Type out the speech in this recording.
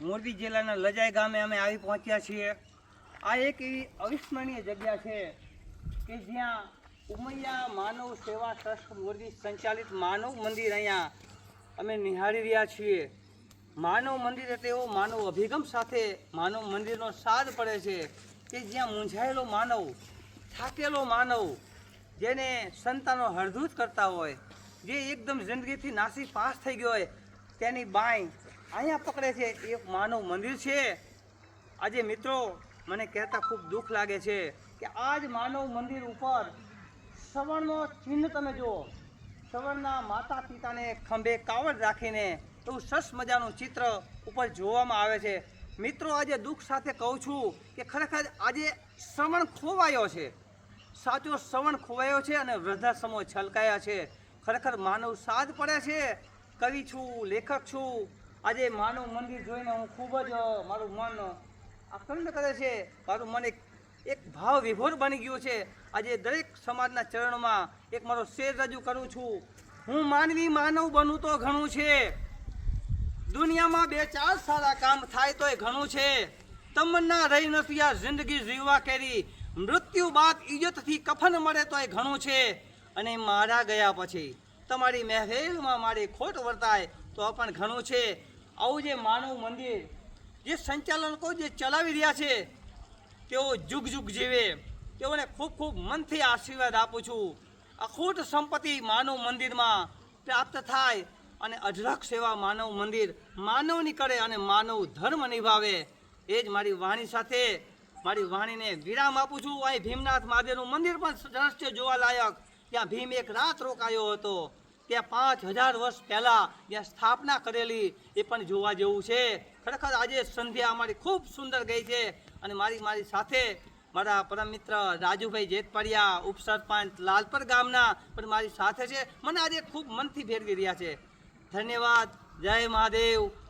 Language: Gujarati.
મોરબી જિલ્લાના લજાઈ ગામે અમે આવી પહોંચ્યા છીએ. આ એક એવી અવિસ્મરણીય જગ્યા છે કે જ્યાં ઉમૈયા માનવ સેવા ટ્રસ્ટ મોરબી સંચાલિત માનવ મંદિર અહીંયા અમે નિહાળી રહ્યા છીએ. માનવ મંદિર એટલે એવો માનવ અભિગમ સાથે માનવ મંદિરનો સાદ પડે છે કે જ્યાં મૂંઝાયેલો માનવ, થાકેલો માનવ, જેને સંતાનો હળધૂત કરતા હોય, જે એકદમ જિંદગીથી નાસી પાસ થઈ ગયો હોય, તેની બાઈ અહીંયા પકડે છે. એ માનવ મંદિર છે. આજે મિત્રો મને કહેતા ખૂબ દુઃખ લાગે છે કે આજ માનવ મંદિર ઉપર સવર્ણનો ચિહ્ન તમે જુઓ. સવર્ણના માતા પિતાને ખંભે કાવડ રાખીને એવું સરસ મજાનું ચિત્ર ઉપર જોવામાં આવે છે. મિત્રો, આજે દુઃખ સાથે કહું છું કે ખરેખર આજે શ્રવણ ખોવાયો છે. સાચો શ્રવણ ખોવાયો છે અને વૃદ્ધાશ્રમો છલકાયા છે. ખરેખર માનવ સાદ પડે છે. કવિ છું, લેખક છું. આજે માનવ મંદિર જોઈને હું ખૂબ જ મારું મન આકર્ષણ કરે છે. મારું મન એક એક ભાવ વિભોર બની ગયું છે. આજે દરેક સમાજના ચરણોમાં એક મારો શેર રજૂ કરું છું. હું માનવી માનવ બનું તો ઘણું છે. દુનિયામાં બે ચાર સારા કામ થાય તોય ઘણું છે. તમન્ના રહી નથી આ જિંદગી જીવવા કેરી. મૃત્યુ બાદ ઇજ્જતથી કફન મળે તોય ઘણું છે. અને મારા ગયા પછી તમારી મહેલમાં મારી ખોટ વર્તાય તો પણ ઘણું છે. આવું જે માનવ મંદિર, જે સંચાલકો જે ચલાવી રહ્યા છે, તેઓ જુગ જુગ જીવે. તેઓને ખૂબ ખૂબ મનથી આશીર્વાદ આપું છું. અખૂટ સંપત્તિ માનવ મંદિરમાં પ્રાપ્ત થાય અને અઢળક સેવા માનવ મંદિર માનવની કરે અને માનવ ધર્મ નિભાવે. એ જ મારી વાણી સાથે મારી વાણીને વિરામ આપું છું. અહીં ભીમનાથ મહાદેવનું મંદિર પણ દ્રશ્ય જોવા જોવાલાયક. ત્યાં ભીમ એક રાત રોકાયો હતો. ત્યાં પાંચ હજાર વર્ષ પહેલાં જ્યાં સ્થાપના કરેલી એ પણ જોવા જેવું છે. ખરેખર આજે સંધ્યા અમારી ખૂબ સુંદર ગઈ છે અને મારી મારી સાથે મારા પરમ મિત્ર રાજુભાઈ જેતપડિયા, ઉપસરપંચ લાલપર ગામના પણ મારી સાથે છે. મને આજે ખૂબ મનથી ભેરવી રહ્યા છે. ધન્યવાદ. જય મહાદેવ.